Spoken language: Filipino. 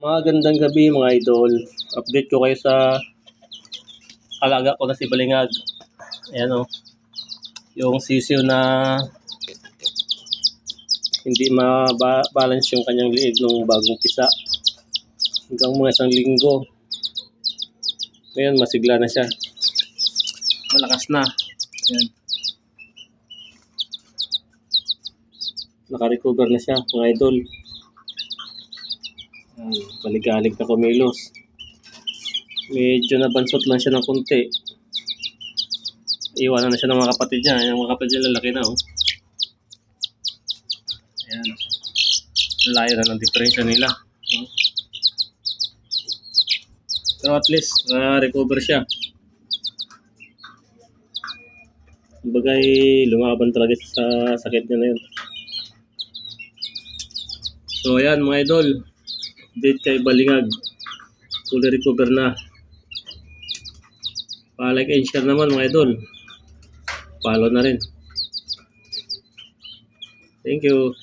Magandang gabi mga idol. Update ko kayo sa alaga ko na si Balingag. Ayan o. Yung sisiyo na hindi ma-balance yung kanyang liig nung bagong pisa. Hanggang mga isang linggo. Ngayon masigla na siya. Malakas na. Ayan. Nakarecover na siya mga idol. Baligalig na kumilos. Medyo nabansot lang siya ng konti. Iwanan na siya ng mga kapatid niya. Yung mga kapatid niya lalaki na oh. Ayan. Layo na ng diferensya nila. Oh. Pero at least, na-recover siya. Bagay, lumaban talaga sa sakit niya na yun. So ayan mga idol, update kay Balingag. Fully recover na. Pa-like and share naman mga idol. Follow na rin. Thank you.